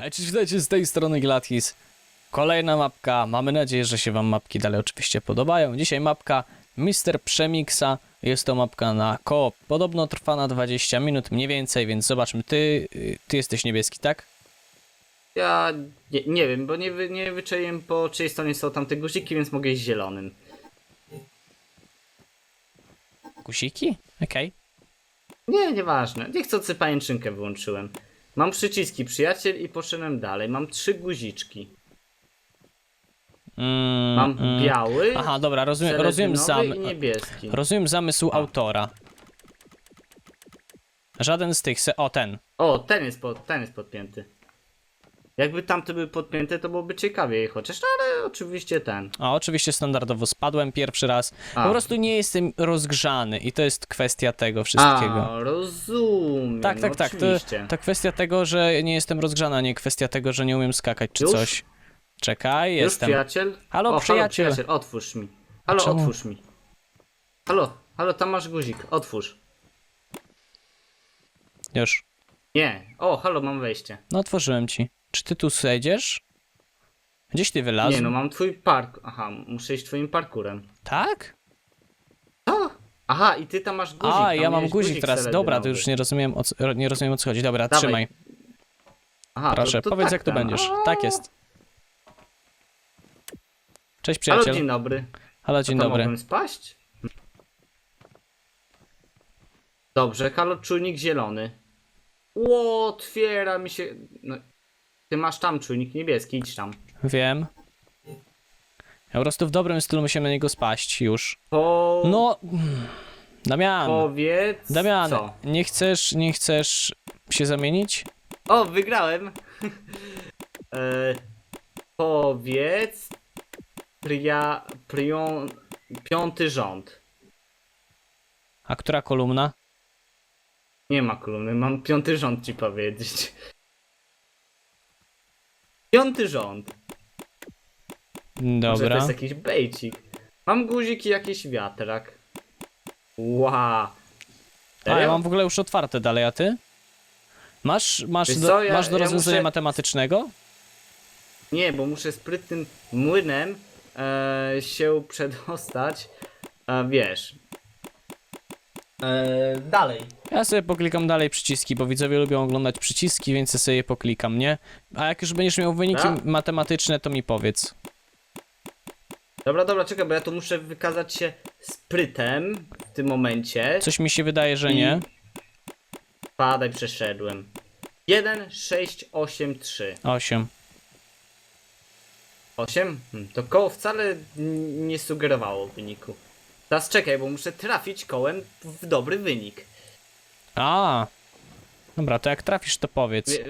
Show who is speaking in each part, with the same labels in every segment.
Speaker 1: Cześć, witajcie z tej strony Glatis. Kolejna mapka. Mamy nadzieję, że się wam mapki dalej oczywiście podobają. Dzisiaj mapka Mister Przemixa. Jest to mapka na koop. Podobno trwa na 20 minut mniej więcej, więc zobaczmy. Ty, ty jesteś niebieski, tak?
Speaker 2: Ja nie, nie wiem, bo nie, wy, nie wyczaiłem po czyjej stronie są tamte guziki, więc mogę iść zielonym.
Speaker 1: Guziki? Okej.
Speaker 2: Nie, nieważne. Niechcący pajęczynkę wyłączyłem. Mam przyciski przyjaciel i poszedłem dalej. Mam trzy guziczki.
Speaker 1: Mm,
Speaker 2: Mam
Speaker 1: mm.
Speaker 2: biały,
Speaker 1: Aha, dobra, rozumiem, rozumiem, zam,
Speaker 2: i niebieski.
Speaker 1: rozumiem zamysł autora. Żaden z tych se... O, ten.
Speaker 2: O, ten jest, pod, ten jest podpięty. Jakby tamte były podpięte, to byłoby ciekawiej chociaż, no ale oczywiście ten.
Speaker 1: A oczywiście standardowo spadłem pierwszy raz.
Speaker 2: A.
Speaker 1: Po prostu nie jestem rozgrzany i to jest kwestia tego wszystkiego.
Speaker 2: A, rozumiem.
Speaker 1: tak, tak,
Speaker 2: no
Speaker 1: tak. To,
Speaker 2: Oczywiście.
Speaker 1: to kwestia tego, że nie jestem rozgrzany, a nie kwestia tego, że nie umiem skakać czy
Speaker 2: Już?
Speaker 1: coś. Czekaj,
Speaker 2: Już
Speaker 1: jestem.
Speaker 2: przyjaciel?
Speaker 1: Halo,
Speaker 2: o,
Speaker 1: przyjaciel.
Speaker 2: Halo, przyjaciel, otwórz mi. Halo,
Speaker 1: Czemu?
Speaker 2: otwórz mi. Halo, halo, tam masz guzik, otwórz.
Speaker 1: Już.
Speaker 2: Nie. O, halo, mam wejście.
Speaker 1: No otworzyłem ci. Czy ty tu sejdziesz? Gdzieś ty wylazł?
Speaker 2: Nie, no mam twój park. Aha, muszę iść twoim parkurem.
Speaker 1: Tak?
Speaker 2: Aha, i ty tam masz guzik.
Speaker 1: A,
Speaker 2: tam
Speaker 1: ja mam
Speaker 2: miałeś
Speaker 1: guzik teraz. Dobra, to już nie rozumiem o co, nie rozumiem o co chodzi. Dobra,
Speaker 2: Dawaj.
Speaker 1: trzymaj.
Speaker 2: Aha,
Speaker 1: Proszę,
Speaker 2: to, to
Speaker 1: powiedz
Speaker 2: tak
Speaker 1: jak tu
Speaker 2: tam.
Speaker 1: będziesz.
Speaker 2: A,
Speaker 1: Tak jest. Cześć
Speaker 2: Halo,
Speaker 1: przyjaciel.
Speaker 2: dzień dobry.
Speaker 1: Halo, dzień
Speaker 2: to
Speaker 1: dobry.
Speaker 2: mogłem spaść? Dobrze, halo, czujnik zielony. Ło, otwiera mi się... No, ty masz tam czujnik niebieski, idź tam.
Speaker 1: Wiem. Ja po prostu w dobrym stylu musimy na niego spaść już.
Speaker 2: Po...
Speaker 1: No, Damian,
Speaker 2: Powiedz...
Speaker 1: Damian,
Speaker 2: Co?
Speaker 1: nie chcesz, nie chcesz się zamienić?
Speaker 2: O, wygrałem! e, powiedz... Pria... Prion... Piąty rząd.
Speaker 1: A która kolumna?
Speaker 2: Nie ma kolumny, mam piąty rząd ci powiedzieć. Piąty rząd. Może to
Speaker 1: Dobra.
Speaker 2: jest jakiś bejcik. Mam guzik i jakiś wiatrak. Wow.
Speaker 1: A, ja mam w ogóle już otwarte dalej, a ty? Masz, masz,
Speaker 2: Wiesz
Speaker 1: do,
Speaker 2: ja-
Speaker 1: masz do
Speaker 2: ja
Speaker 1: rozwiązania
Speaker 2: muszę-
Speaker 1: matematycznego?
Speaker 2: Nie, bo muszę sprytnym młynem e, się przedostać. E, wiesz. E, dalej.
Speaker 1: Ja sobie poklikam dalej przyciski, bo widzowie lubią oglądać przyciski, więc ja sobie je poklikam, nie? A jak już będziesz miał wyniki
Speaker 2: Dobra.
Speaker 1: matematyczne, to mi powiedz.
Speaker 2: Dobra, dobra, czekaj, bo ja tu muszę wykazać się sprytem w tym momencie.
Speaker 1: Coś mi się wydaje, że
Speaker 2: I-
Speaker 1: nie.
Speaker 2: Padaj, przeszedłem. 1, 6, 8, 3.
Speaker 1: 8.
Speaker 2: 8? Hmm, to koło wcale n- nie sugerowało wyniku. Teraz czekaj, bo muszę trafić kołem w dobry wynik.
Speaker 1: A. Dobra, to jak trafisz, to powiedz.
Speaker 2: Wie-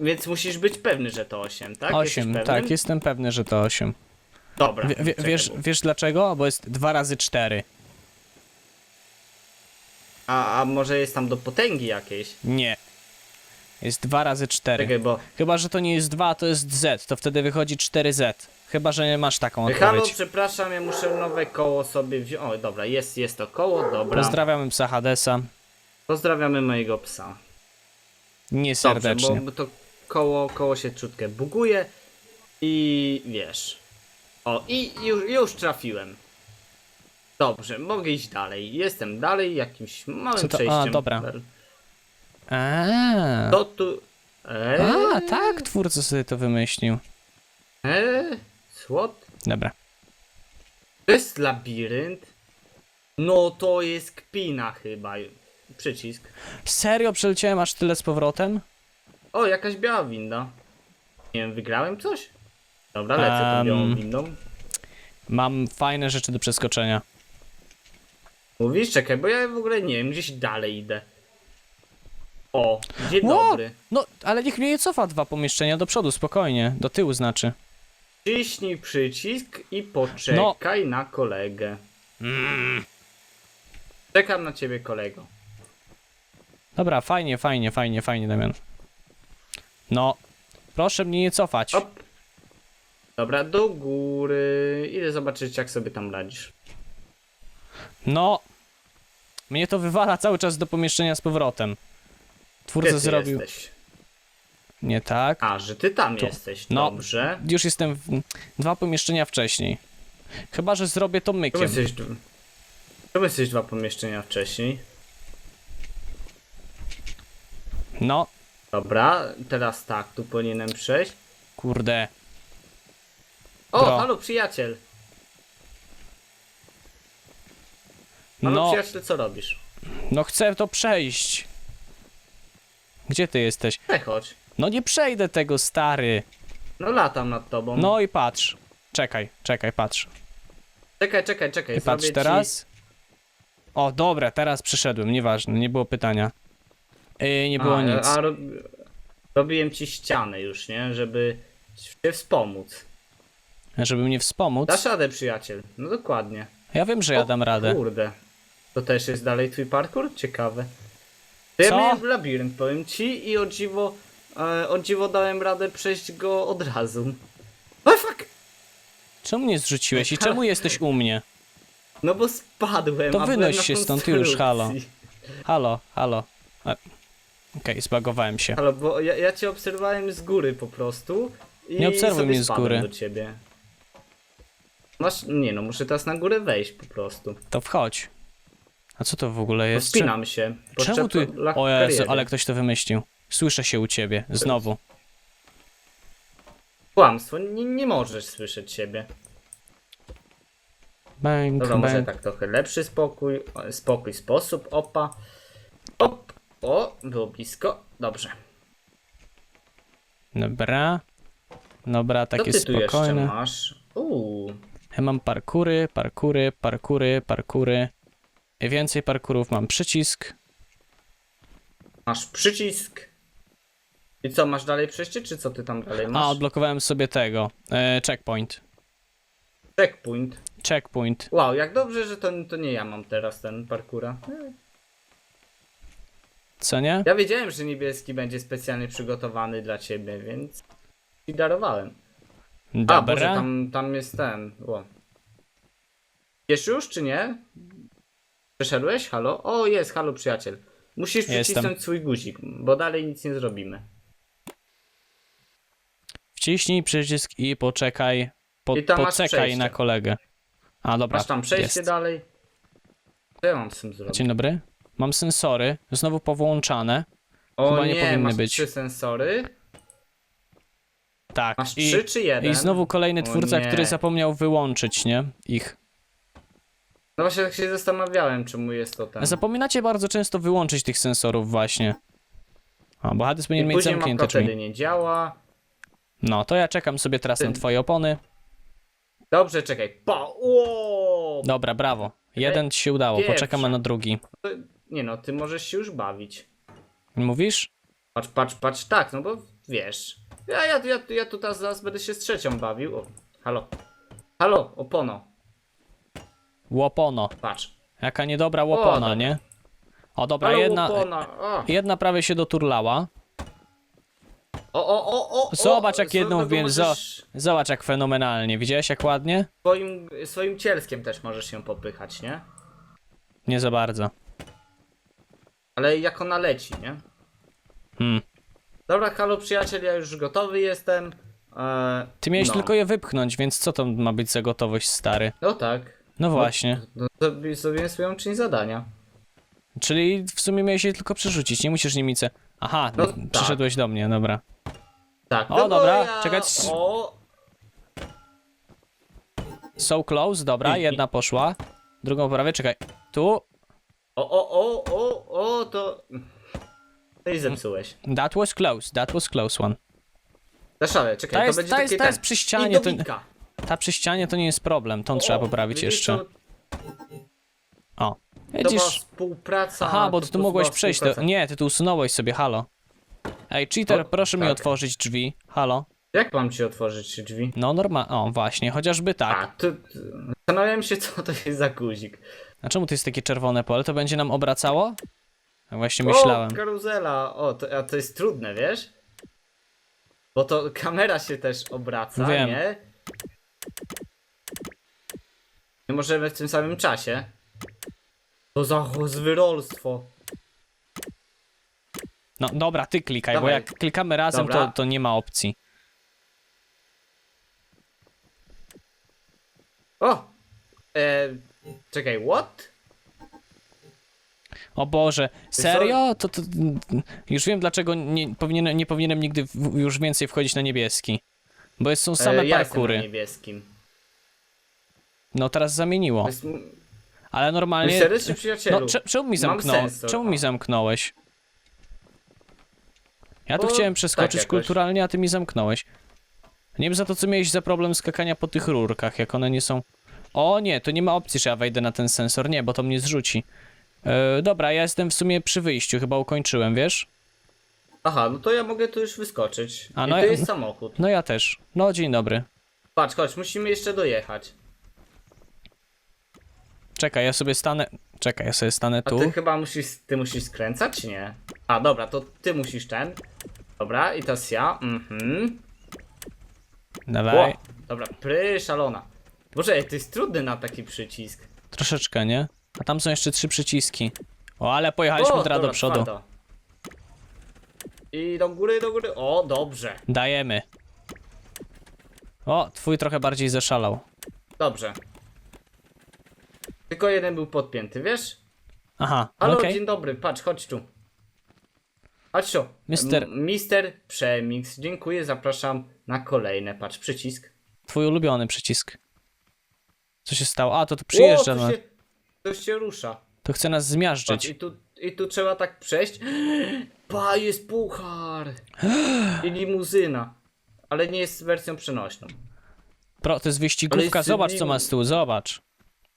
Speaker 2: Więc musisz być pewny, że to 8, tak? Jesteś
Speaker 1: 8,
Speaker 2: pewny?
Speaker 1: tak, jestem pewny, że to 8.
Speaker 2: Dobra.
Speaker 1: Wie, wie,
Speaker 2: czekaj,
Speaker 1: wiesz,
Speaker 2: bo-
Speaker 1: wiesz dlaczego? Bo jest 2 razy 4.
Speaker 2: A, a może jest tam do potęgi jakiejś?
Speaker 1: Nie. Jest 2 razy 4.
Speaker 2: Czekaj, bo...
Speaker 1: Chyba, że to nie jest 2, to jest Z, to wtedy wychodzi 4Z. Chyba, że nie masz taką
Speaker 2: Halo,
Speaker 1: odpowiedź.
Speaker 2: przepraszam, ja muszę nowe koło sobie wziąć. O, dobra, jest, jest to koło, dobra.
Speaker 1: Pozdrawiamy psa Hadesa.
Speaker 2: Pozdrawiamy mojego psa.
Speaker 1: Nie
Speaker 2: Dobrze,
Speaker 1: serdecznie.
Speaker 2: bo, bo to koło, koło się czutkę buguje i wiesz. O, i już, już trafiłem. Dobrze, mogę iść dalej. Jestem dalej jakimś małym
Speaker 1: Co to- a,
Speaker 2: przejściem.
Speaker 1: dobra. A,
Speaker 2: To tu... Eee,
Speaker 1: a, tak, twórca sobie to wymyślił.
Speaker 2: eee, słod?
Speaker 1: Dobra.
Speaker 2: To jest labirynt? No to jest kpina chyba. Przycisk.
Speaker 1: Serio przeleciałem aż tyle z powrotem?
Speaker 2: O, jakaś biała winda. Nie wiem, wygrałem coś? Dobra, lecę tą
Speaker 1: Em.
Speaker 2: białą windą.
Speaker 1: Mam fajne rzeczy do przeskoczenia.
Speaker 2: Mówisz? Czekaj, bo ja w ogóle nie wiem, gdzieś dalej idę. O, dzień
Speaker 1: Ło!
Speaker 2: dobry.
Speaker 1: No, ale niech mnie nie cofa dwa pomieszczenia do przodu, spokojnie. Do tyłu znaczy.
Speaker 2: Ciśnij przycisk i poczekaj
Speaker 1: No.
Speaker 2: na kolegę. Czekam na ciebie, kolego.
Speaker 1: Dobra, fajnie, fajnie, fajnie, fajnie, Damian. No, proszę mnie nie cofać.
Speaker 2: Op. Dobra, do góry. Idę zobaczyć, jak sobie tam radzisz.
Speaker 1: No, mnie to wywala cały czas do pomieszczenia z powrotem.
Speaker 2: Gdzie
Speaker 1: Twórca
Speaker 2: ty
Speaker 1: zrobił.
Speaker 2: jesteś?
Speaker 1: Nie tak.
Speaker 2: A, że ty tam jesteś,
Speaker 1: No.
Speaker 2: dobrze.
Speaker 1: Już jestem w... dwa pomieszczenia wcześniej. Chyba, że zrobię to
Speaker 2: Czemu
Speaker 1: mykiem.
Speaker 2: jesteś, d- czemu jesteś dwa pomieszczenia wcześniej?
Speaker 1: No,
Speaker 2: Dobra, teraz tak, tu powinienem przejść.
Speaker 1: kurde.
Speaker 2: O,
Speaker 1: Bro.
Speaker 2: halo przyjaciel! Halo
Speaker 1: No,
Speaker 2: przyjaciel, co robisz?
Speaker 1: no chcę to przejść. Gdzie ty jesteś?
Speaker 2: Hej, chodź.
Speaker 1: No nie przejdę tego, stary.
Speaker 2: No latam nad tobą.
Speaker 1: No i patrz. Czekaj, czekaj, patrz.
Speaker 2: Czekaj, czekaj, czekaj.
Speaker 1: I patrz
Speaker 2: zrobię
Speaker 1: teraz. O, dobra, teraz przyszedłem, nieważne, nie było pytania. Yy, nie było
Speaker 2: a,
Speaker 1: nic.
Speaker 2: A, rob... robiłem ci ścianę już, nie? Żeby cię wspomóc.
Speaker 1: Żeby mnie wspomóc.
Speaker 2: Dasz radę, przyjaciel. No dokładnie.
Speaker 1: Ja wiem, że ja
Speaker 2: O,
Speaker 1: dam radę.
Speaker 2: Kurde. To też jest dalej twój parkour? Ciekawe. To ja
Speaker 1: Co?
Speaker 2: miałem labirynt, powiem ci, i o dziwo, e, o dziwo dałem radę przejść go od razu. O fuck!
Speaker 1: Czemu nie zrzuciłeś i czemu jesteś u mnie?
Speaker 2: No bo spadłem.
Speaker 1: To
Speaker 2: a
Speaker 1: wynoś
Speaker 2: na
Speaker 1: się stąd już,
Speaker 2: konstrukcji.
Speaker 1: halo. Halo, halo. E, Okej, zbagowałem się.
Speaker 2: Halo, bo ja, ja cię obserwowałem z góry po prostu. I
Speaker 1: Nie obserwuj
Speaker 2: sobie
Speaker 1: mnie z
Speaker 2: spadłem
Speaker 1: góry.
Speaker 2: do ciebie. Masz, nie no, muszę teraz na górę wejść po prostu.
Speaker 1: To wchodź. A co to w ogóle jest?
Speaker 2: Wspinam się.
Speaker 1: Czemu ty...
Speaker 2: la-
Speaker 1: O Jezu,
Speaker 2: kariery.
Speaker 1: ale ktoś to wymyślił. Słyszę się u ciebie, znowu.
Speaker 2: Kłamstwo, nie, nie możesz słyszeć siebie.
Speaker 1: Bang,
Speaker 2: Dobra, może
Speaker 1: bang.
Speaker 2: tak trochę lepszy spokój, o, spokój, sposób, opa. Op, o, było blisko, dobrze.
Speaker 1: Dobra. Dobra,
Speaker 2: Co
Speaker 1: takie
Speaker 2: ty tu jeszcze
Speaker 1: spokojne.
Speaker 2: masz? Uuu,
Speaker 1: Ja mam parkury, parkury, parkury, parkury. Więcej parkurów mam przycisk.
Speaker 2: masz przycisk. I co, masz dalej przejście, czy co ty tam dalej masz?
Speaker 1: A, odblokowałem sobie tego. E, checkpoint.
Speaker 2: Checkpoint.
Speaker 1: Checkpoint.
Speaker 2: Wow, jak dobrze, że to, to nie ja mam teraz ten parkura.
Speaker 1: Co nie?
Speaker 2: Ja wiedziałem, że niebieski będzie specjalnie przygotowany dla ciebie, więc ci darowałem. A, Boże,
Speaker 1: Dobra.
Speaker 2: tam, tam jest ten. O. Wiesz już, czy nie? Przeszedłeś? Halo? O, jest, halo przyjaciel. Musisz
Speaker 1: Jestem.
Speaker 2: przycisnąć swój guzik, bo dalej nic nie zrobimy.
Speaker 1: Wciśnij przycisk i poczekaj. Po,
Speaker 2: I tam masz
Speaker 1: poczekaj
Speaker 2: przejście.
Speaker 1: na kolegę. A, dobra.
Speaker 2: Masz tam przejście
Speaker 1: jest.
Speaker 2: dalej. Co ja mam z tym zrobić?
Speaker 1: Dzień dobry. Mam sensory, znowu powłączane.
Speaker 2: O
Speaker 1: chyba nie
Speaker 2: nie,
Speaker 1: powinny
Speaker 2: masz
Speaker 1: być.
Speaker 2: trzy sensory.
Speaker 1: Tak.
Speaker 2: Masz
Speaker 1: I,
Speaker 2: trzy czy jeden?
Speaker 1: I znowu kolejny
Speaker 2: O
Speaker 1: twórca,
Speaker 2: nie.
Speaker 1: który zapomniał wyłączyć, nie? Ich.
Speaker 2: No właśnie tak się zastanawiałem, czemu jest to ten.
Speaker 1: Zapominacie bardzo często wyłączyć tych sensorów właśnie. A, bo Hades
Speaker 2: I
Speaker 1: powinien mieć
Speaker 2: później
Speaker 1: zamknięte
Speaker 2: mapka wtedy
Speaker 1: drzwi.
Speaker 2: nie działa.
Speaker 1: No, to ja czekam sobie teraz na
Speaker 2: Ty-
Speaker 1: twoje opony.
Speaker 2: Dobrze, czekaj. Pa! O!
Speaker 1: Dobra, brawo. Jeden ci się udało,
Speaker 2: Pierwsza.
Speaker 1: poczekamy na drugi.
Speaker 2: Nie no, ty możesz się już bawić.
Speaker 1: Mówisz?
Speaker 2: Patrz, patrz, patrz, tak, no bo wiesz. Ja, ja, ja, ja tu teraz zaraz będę się z trzecią bawił. O, halo. Halo, opono.
Speaker 1: Łopono.
Speaker 2: Patrz.
Speaker 1: Jaka niedobra łopona,
Speaker 2: dobra.
Speaker 1: nie? O, dobra,
Speaker 2: Halo,
Speaker 1: jedna,
Speaker 2: opona.
Speaker 1: Jedna prawie się doturlała.
Speaker 2: O, o, o, o.
Speaker 1: Zobacz, jak
Speaker 2: swoją
Speaker 1: jedną
Speaker 2: drogą
Speaker 1: zo-
Speaker 2: możesz
Speaker 1: Zobacz jak fenomenalnie. Widziałeś jak ładnie?
Speaker 2: Swoim, swoim cielskiem też możesz się popychać, nie?
Speaker 1: Nie za bardzo.
Speaker 2: Ale jak ona leci, nie?
Speaker 1: Hmm.
Speaker 2: Dobra, halo przyjaciel, ja już gotowy jestem. Eee,
Speaker 1: Ty miałeś
Speaker 2: no.
Speaker 1: tylko je wypchnąć, więc co to ma być za gotowość, stary?
Speaker 2: No tak.
Speaker 1: No właśnie.
Speaker 2: No, zrobi- zrobiłem swoją część zadania.
Speaker 1: Czyli w sumie miałeś je tylko przerzucić, nie musisz nimi ce... Aha,
Speaker 2: No
Speaker 1: no,
Speaker 2: tak.
Speaker 1: przyszedłeś do mnie, dobra.
Speaker 2: Tak.
Speaker 1: O, dobra,
Speaker 2: ja... O,
Speaker 1: So close, dobra,
Speaker 2: i-
Speaker 1: jedna poszła. Drugą prawie, czekaj. Tu,
Speaker 2: o, o, o, o, o, to... I zepsułeś.
Speaker 1: that was close, that was close one.
Speaker 2: Zaszale, czekaj,
Speaker 1: Ta
Speaker 2: to
Speaker 1: jest,
Speaker 2: będzie
Speaker 1: ta
Speaker 2: takie
Speaker 1: jest, ta jest przy ścianie, to, ta przy ścianie to nie jest problem, tą trzeba
Speaker 2: O,
Speaker 1: poprawić
Speaker 2: widzisz,
Speaker 1: jeszcze.
Speaker 2: To,
Speaker 1: O,
Speaker 2: to była
Speaker 1: widzisz?
Speaker 2: współpraca...
Speaker 1: Aha, bo
Speaker 2: to
Speaker 1: ty tu mogłeś przejść, to... Nie, ty tu usunąłeś sobie, halo. Ej, cheater,
Speaker 2: O,
Speaker 1: proszę mi
Speaker 2: tak.
Speaker 1: otworzyć drzwi, halo.
Speaker 2: Jak mam ci otworzyć drzwi?
Speaker 1: No normal, o właśnie, chociażby tak.
Speaker 2: A, tu... tu- Zastanawiałem się, co to jest za guzik.
Speaker 1: A czemu to jest takie czerwone pole? To będzie nam obracało? Tak właśnie myślałem.
Speaker 2: O, karuzela. O, to, a to jest trudne, wiesz? Bo to kamera się też obraca,
Speaker 1: Wiem.
Speaker 2: nie? Nie możemy w tym samym czasie. To za zwyrolstwo.
Speaker 1: No dobra, ty klikaj, bo
Speaker 2: Dawaj.
Speaker 1: jak klikamy razem, to,
Speaker 2: Dobra.
Speaker 1: to nie ma opcji.
Speaker 2: O! E, czekaj, what?
Speaker 1: O Boże, serio? To, to już wiem dlaczego nie powinienem, nie powinienem nigdy w, już więcej wchodzić na niebieski. Bo jest, są same
Speaker 2: e, ja jestem na
Speaker 1: parkury.
Speaker 2: niebieskim.
Speaker 1: No teraz zamieniło.
Speaker 2: Jest
Speaker 1: Ale normalnie.
Speaker 2: Mój serdeczny przyjacielu.
Speaker 1: No, cze, czemu mi
Speaker 2: Mam
Speaker 1: zamknąłeś?
Speaker 2: sensor,
Speaker 1: Czemu mi zamknąłeś? Ja tu
Speaker 2: Bo
Speaker 1: chciałem
Speaker 2: tak
Speaker 1: przeskoczyć
Speaker 2: jakoś.
Speaker 1: kulturalnie, a ty mi zamknąłeś. Nie wiem za to, co miałeś za problem skakania po tych rurkach, jak one nie są. O nie, to nie ma opcji, że ja wejdę na ten sensor. Nie, bo to mnie zrzuci. E, dobra, ja jestem w sumie przy wyjściu, chyba ukończyłem, wiesz?
Speaker 2: Aha, no to ja mogę tu już wyskoczyć.
Speaker 1: A,
Speaker 2: I
Speaker 1: no
Speaker 2: tu
Speaker 1: ja-
Speaker 2: jest samochód.
Speaker 1: No ja też. No, dzień dobry.
Speaker 2: Patrz, chodź, musimy jeszcze dojechać.
Speaker 1: Czekaj, ja sobie stanę. Czekaj, ja sobie stanę
Speaker 2: A
Speaker 1: tu.
Speaker 2: ty chyba musisz, ty musisz skręcać, czy nie? A, dobra, to ty musisz ten. Dobra, i teraz ja. Mhm.
Speaker 1: Dawaj.
Speaker 2: O, dobra, pry szalona. Boże, to jest trudny na taki przycisk.
Speaker 1: Troszeczkę, nie? A tam są jeszcze trzy przyciski. O, ale pojechaliśmy teraz do przodu.
Speaker 2: twardo. I do góry, do góry. O, dobrze,
Speaker 1: Dajemy. O, twój trochę bardziej zaszalał.
Speaker 2: dobrze. Tylko jeden był podpięty, wiesz?
Speaker 1: Aha,
Speaker 2: Halo,
Speaker 1: okej.
Speaker 2: dzień dobry, patrz, chodź tu. Chodź tu.
Speaker 1: Mister-
Speaker 2: Mister Przemix, dziękuję, zapraszam na kolejne. Patrz, przycisk.
Speaker 1: Twój ulubiony przycisk. Co się stało? A, to tu przyjeżdża.
Speaker 2: O,
Speaker 1: no.
Speaker 2: to, się, to się rusza.
Speaker 1: To chce nas
Speaker 2: Patrz,
Speaker 1: zmiażdżyć.
Speaker 2: i tu, i tu trzeba tak przejść. Pa, jest puchar. I limuzyna. Ale nie jest wersją przenośną.
Speaker 1: Pro, to jest wyścigówka,
Speaker 2: jest
Speaker 1: zobacz
Speaker 2: nim-
Speaker 1: co ma z tyłu, zobacz.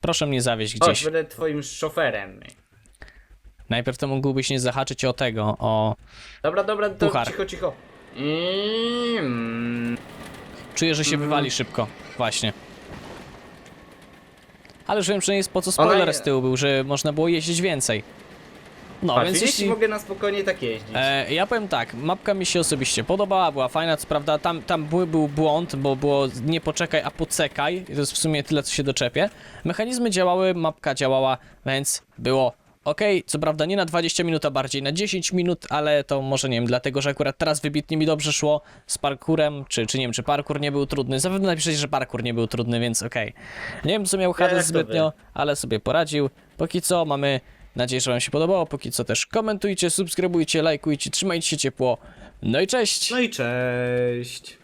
Speaker 1: Proszę mnie zawieźć
Speaker 2: Chodź,
Speaker 1: gdzieś.
Speaker 2: będę twoim szoferem.
Speaker 1: Najpierw to mógłbyś nie zahaczyć o tego, o...
Speaker 2: Dobra, dobra, to
Speaker 1: Puchar.
Speaker 2: cicho, cicho. Mm.
Speaker 1: Czuję, że się
Speaker 2: Mhm.
Speaker 1: wywali szybko. Właśnie. Ale już wiem, że nie jest po co
Speaker 2: Ona
Speaker 1: spoiler z tyłu był, że można było jeździć więcej. No,
Speaker 2: Patrz,
Speaker 1: więc
Speaker 2: widzisz,
Speaker 1: jeśli...
Speaker 2: mogę na spokojnie tak jeździć.
Speaker 1: E, ja powiem tak, mapka mi się osobiście podobała, była fajna, co prawda tam, tam był, był błąd, bo było nie poczekaj, a poczekaj, I to jest w sumie tyle, co się doczepię. Mechanizmy działały, mapka działała, więc było ok, co prawda nie na 20 minut, a bardziej na 10 minut, ale to może nie wiem, dlatego, że akurat teraz wybitnie mi dobrze szło z parkurem, czy, czy nie wiem, czy parkur nie był trudny, zapewne napiszecie, że parkur nie był trudny, więc okej. Nie wiem, co miał Hades zbytnio, ale sobie poradził. Póki co mamy nadzieję, że wam się podobało, póki co też komentujcie, subskrybujcie, lajkujcie, trzymajcie się ciepło. No i cześć!
Speaker 2: No i cześć.